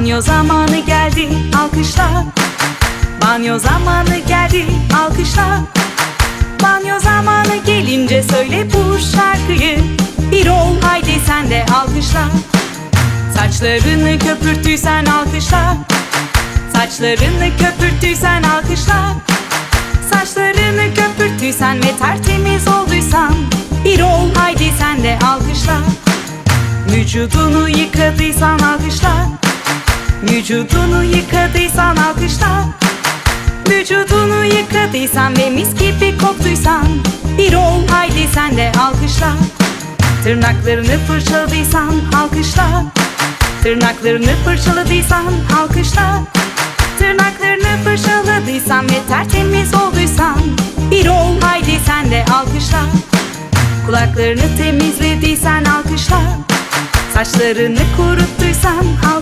Banyo zamanı geldi alkışla. Banyo zamanı geldi alkışla. Banyo zamanı gelince söyle bu şarkıyı. Bir ol haydi sen de alkışla. Saçlarını köpürttüysen alkışla. Saçlarını köpürttüysen alkışla. Saçlarını köpürttüysen ve tertemiz olduysan. Bir ol haydi sen de alkışla. Vücudunu yıkadıysan alkışla Vücudunu yıkadıysan alkışla. Vücudunu yıkadıysan ve mis gibi koktuysan Bir ol haydi sen de alkışla. Tırnaklarını fırçaladıysan alkışla. Tırnaklarını fırçaladıysan alkışla. Tırnaklarını fırçaladıysan ve tertemiz olduysan Bir ol haydi sen de alkışla. Kulaklarını temizlediysen alkışla. Saçlarını kuruttuysan alkışla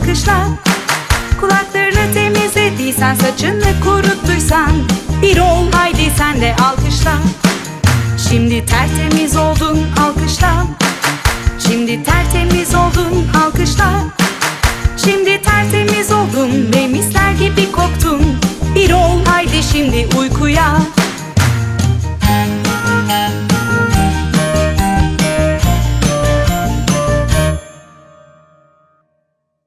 saçını kuruttuysan Bir ol haydi sen de alkışla. Şimdi tertemiz oldun alkışla. Şimdi tertemiz oldun alkışla. Şimdi tertemiz oldun ve misler gibi koktun. Bir ol haydi şimdi uykuya.